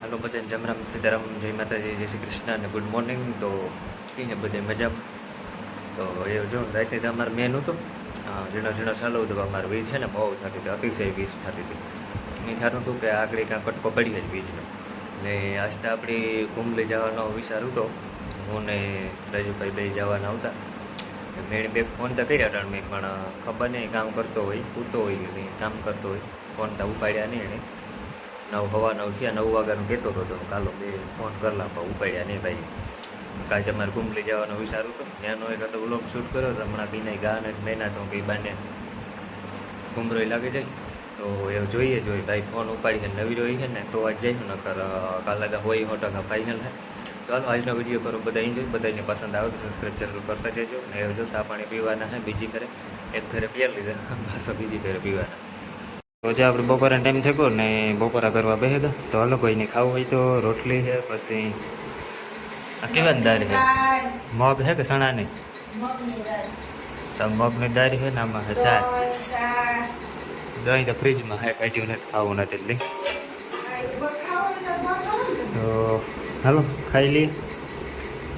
હાલો બધાને જમરામ સીતારામ, જય માતાજી, જય શ્રી કૃષ્ણ અને ગુડ મોર્નિંગ. તો કહીને બધે મજા તો એ જો, રાતે તો અમારે મેન હતું. ઝીણો ઝીણો ચાલુ હતું અમારે વીજ છે ને, બહુ થતી હતી, અતિશય વીજ થતી હતી. એ સારું હતું કે આગળ કાંઈ કટકો પડી જ વીજનો. ને આજ તો આપણી કુંભલી જવાનો વિચાર હતો. હું ને રાજુભાઈ બે જવાના આવતા. મેં બે ફોન તો કર્યા હતા મેં પણ ખબર નહીં, કામ કરતો હોય, પૂરતો હોય, કામ કરતો હોય ફોન તો ઉપાડ્યા નહીં એને. નવ હવા નવ થયા નવ વાગ્યાનું કહેતો હતો? તો કાલો બે ફોન કરલા પણ ઉપાડ્યા નહીં ભાઈ. કાલે તમારે કુંભલી જવાનો વિચારું તો ત્યાંનો એક હતો, વ્લોગ શૂટ કર્યો તો હમણાં કંઈ નહીં ગાને મહિના તો કંઈ બાને કુંભરોય લાગે જાય તો એ જોઈએ જોઈએ. ભાઈ ફોન ઉપાડી છે નવી રહી છે ને, તો આજ જઈશું, નકર કાલે તો હોય સો ટકા ફાઇનલ હે ચાલો, આજનો વીડિયો કરો બધા એન્જોય બધાને પસંદ આવે તો સબસ્ક્રાઈબ જરૂર કરતા જજો. ને જો સા પાણી પીવાના હે બીજી ઘરે, એક ઘરે પીએ લીધા. પાછો બીજી ઘરે પીવાના. તો જે આપણે બપોરે ટાઈમ થયો ને બપોરા કરવા બેસે તો હાલો કોઈને ખાવું હોય તો રોટલી છે, પછી આ કેવા દાળ છે? મગ છે કે ચણાની? તો મગની દાળ છે ને આમાં શાક. દહીં તો ફ્રીજમાં હે કાઢ્યું નથી, ખાવું નથી એટલે. તો હાલો, ખાઈ લઈએ.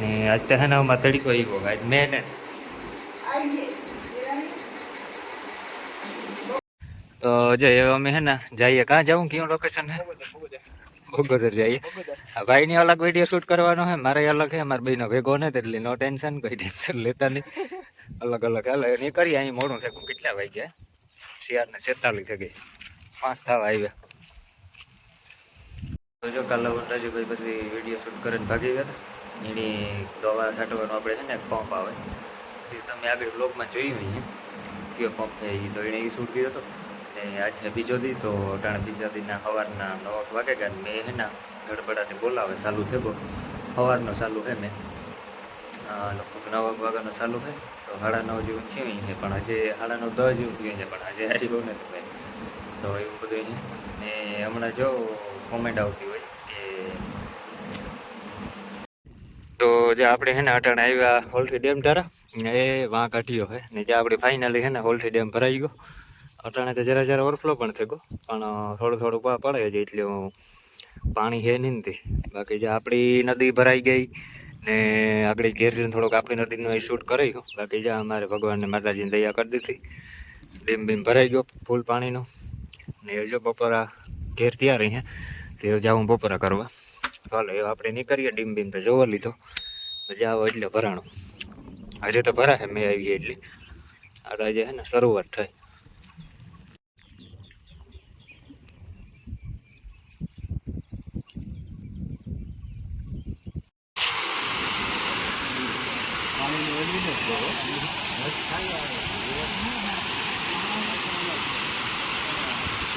ને આજ તો હે ને આમાં તડીકો એવો આજ મેં ને તો જો અમે હે ને જઈએ. કાં જવું કયું લોકેશન હે? બગોદર જઈએ. ભાઈની અલગ વીડિયો શૂટ કરવાનો હે, મારે અલગ હે, મારા ભાઈનો ભેગો નથી એટલે નો ટેન્શન કોઈ ટેન્શન લેતા નહીં. અલગ અલગ. હાલો, એ કરીએ અહીં મોડું છે કેટલા વાગ્યા? શિયાળ ને છેતાલીસ થઈ ગઈ. પાંચ થવા આવ્યા. જો કાલે વનરાજીભાઈ પછી વીડિયો શૂટ કરીને ભાગી ગયા હતા. એની દવા છાંટવાનો આપણે છે ને પંપ આવે. એ તમે આગળ બ્લોગમાં જોયું અહીંયા કયો પંપ છે એ? તો એણે એ શૂટ કર્યો હતો. ને આજે બીજો દી તો અટાણે બીજા દીના સવારના નવ વાગે ગયા મેં હે ને ગડબડાને બોલાવે ચાલુ થયો સવારનો ચાલુ હે મેં. લગભગ નવ વાગ્યાનો ચાલુ હે. તો સાડા નવ જેવું થયું છે પણ હજે સાડા નવ દસ જેવું થયું છે, પણ હજે હારી બહુ નથી ભાઈ. તો એવું બધું ને હમણાં જો કોમેન્ટ આવતી હોય કે તો જે આપણે હે ને અટાણે આવ્યા હોલથી ડેમ ધારા એ વાં કાઢ્યો હે. ને જે આપણે ફાઇનલી હે ને હોલથી ડેમ ભરાઈ ગયો. અટાણે તો જરા જરા ઓવરફ્લો પણ થઈ ગયો પણ થોડું થોડું પડે છે એટલે પાણી છે નહીં તે. બાકી જે આપણી નદી ભરાઈ ગઈ ને આગળ ઘેર જઈને થોડુંક આપણી નદીનું શૂટ કરી બાકી જે અમારે ભગવાનને માતાજીને દયા કરી દીધી. ડેમ બીમ ભરાઈ ગયો ફૂલ પાણીનો. ને એ જો બપોરા ઘેર ત્યાં રહી તે જાઉં બપોરા કરવા. ચાલો એ આપણે નીકળીએ. ડીમ બીમ તો જોવા લીધો. જાવ એટલે ભરાણું. આજે તો ભરાશે મેં આવી એટલે. આજે છે ને શરૂઆત થઈ.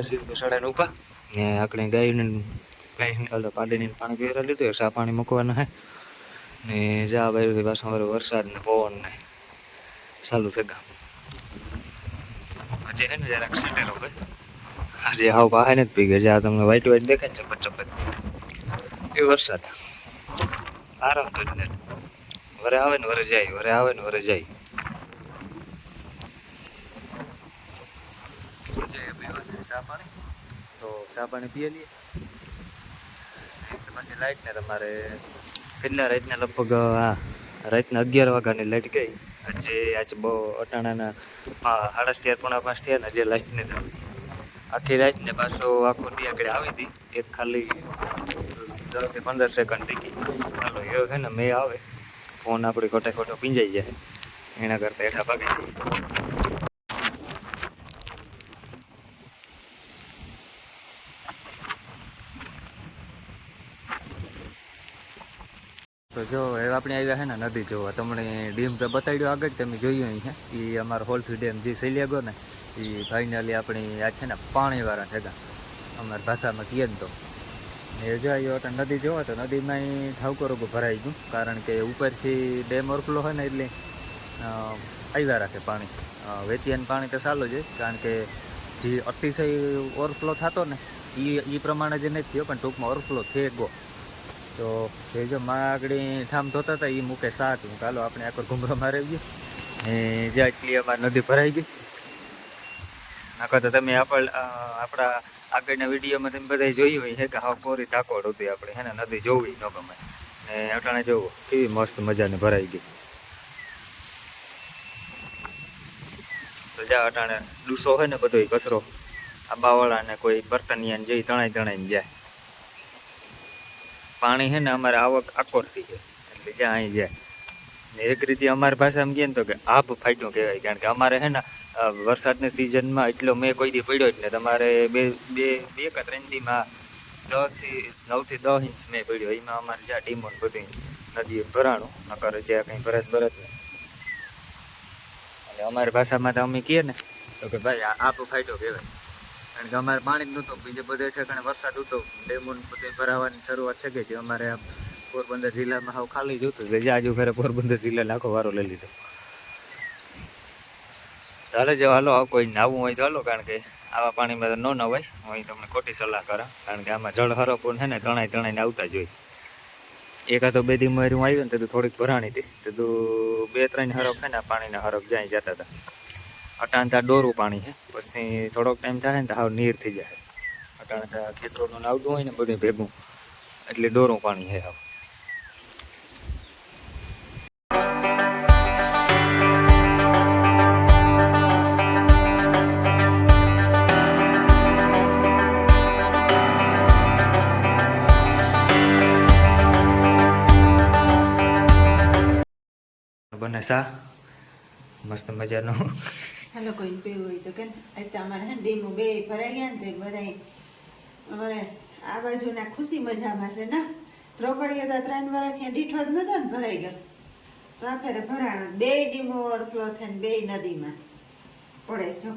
ઉપર સડાઈને ઊભા. ને આપણે ગાયને ગાય નીકળતા પાડીને પાણી પહેરા લીધું સા પાણી મૂકવાના હે. ને જા ભાઈ પાછો મારો વરસાદ ને પવન ને ચાલુ થઈ ગયા. આજે હે ને જરાક સેટેરો ભાઈ. આજે હાવ ને જ પી ગયા જ્યાં તમને વાઈટ વાઈટ દેખાય ને ચપટ ચપટ. એ વરસાદ. આરામ તો જ ને. વરે આવે ને વરે જાય, વરે આવે ને વરે જાય જઈએ પીવાના ચા પાણી? તો ચા પાણી પીએ લઈએ. પછી લાઈટ ને તમારે કેટલા રાતના લગભગ હા રાતના અગિયાર વાગ્યાની લાઈટ ગઈ. જે આજે બહુ અટાણાના સાડા ચાર, પોણા પાંચ થયા ને જે લાઈટ ને આખી રાત ને પાછો આખો દી આગળ આવી હતી. એક ખાલી દસ કે પંદર સેકન્ડ થઈ ગઈ. ચાલો એ છે ને, મેં આવે. ફોન આપણી ખોટે ખોટો પીંજાઈ જાય. એના કરતાં હેઠા ભાગે. તો જો, હવે આપણે આવ્યા છે ને નદી જોવા. તમને ડેમ બતાડ્યો આગળ, તમે જોયું અહીં છે એ અમારો હોલથી ડેમ જે સૈલિયાગો ને એ ફાઇનલી આપણી આ છે ને પાણીવાળા ઠેકા અમારી ભાષામાં કહીએ ને તો. એ જો આવ્યો નદી જોવો તો નદીમાં અહીં ઠાવકરો ભરાઈ ગયું. કારણ કે ઉપરથી ડેમ ઓવરફ્લો હોય ને એટલે આવ્યા રાખે પાણી. વેતિયાનું પાણી તો ચાલુ જ કારણ કે જે અતિશય ઓવરફ્લો થતો ને એ એ પ્રમાણે જે નથી થયો, પણ ટૂંકમાં ઓવરફ્લો થઈ ગયો. તો એ જો માગડી ઠામ ધોતા હતા એ મૂકે સાત. હું કાલો આપણે આખો ઘૂમરો મારી ગયો ને જ્યાં એટલી અમારી નદી ભરાઈ ગઈ. નાખો તો તમે આપણ આપણા આગળના વિડીયોમાં તમે બધા જોયું હોય છે કે હા કોરી ધાકોડ હતી આપણે, હે ને? નદી જોવી ન ગમે. ને અટાણે જોવો કેવી મસ્ત મજાને ભરાઈ ગઈ. તો જા અટાણે ડૂસો હોય ને બધો કચરો. આ બાવળા ને કોઈ બર્તનિયા ને જઈ તણાઈ તણાઈને જાય. પાણી છે ને અમારે આવક આકોરથી છે. એટલે જ્યાં અહીં જાય. ને એક રીતે અમારી ભાષામાં કહે ને તો કે આભ ફાટ્યું કહેવાય. કારણ કે અમારે છે ને વરસાદની સિઝનમાં એટલો મેં કોઈ દી પડ્યો જ ને તમારે બે બે બે કે ત્રણ દીમાં દસથી નવથી દસ ઇંચ મેં પડ્યો. એમાં અમારે જ્યાં ડીમો બધી નદી ભરાણું, નકર જ્યાં કંઈ ભરત ભરત ને એટલે અમારી ભાષામાં તો અમે કહીએ ને, તો કે ભાઈ આ આપ ફાટ્યો કહેવાય. કારણ કે અમારે પાણી જ નહોતું, બીજે બધે ઠેકાણે વરસાદ હતો. ડેમોન બધે ભરાવાની શરૂઆત થઈ ગઈ છે અમારે પોરબંદર જિલ્લામાં હાવ ખાલી જોતું એટલે આજુ ઘરે પોરબંદર જિલ્લાને આખો વારો લઈ લીધો. ચાલે જો હાલો કોઈ નાવું હોય તો હાલો, કારણ કે આવા પાણીમાં તો ન નવાય. હું તમને ખોટી સલાહ કરા કારણ કે આમાં જળ હરપું છે ને, તણાઈ તણાઈને આવતા જ હોય. એકાદો બે દી મારી આવ્યો ને, તો થોડીક ભરાણી હતી. તો બે ત્રણ હરફ છે ને પાણીના હરફ જાય જતા હતા. અટાણ ત્યાં ડોરું પાણી છે. પછી થોડોક ટાઈમ થાય ને તો હાવ નીર થઈ જાય. અટાણતા ત્યાં ખેતરોનું આવતું હોય ને બધું ભેગું. એટલે ડોરું પાણી છે હાવ. બને સા મસ્ત મજાનો. હાલો કોઈને પીવું હોય તો કે આજ તો અમારે હે ડીમો બે ભરાઈ ગયા ને તે બધા હવે આ બાજુના ખુશી મજામાં છે ને રોકડીઓ તો ત્રણ વર્ષથી દીઠો જ નતો ને ભરાઈ ગયો તો આ ફેરે ભરાણો બે ડીમો ઓવરફ્લો થઈને બે નદીમાં પડે જો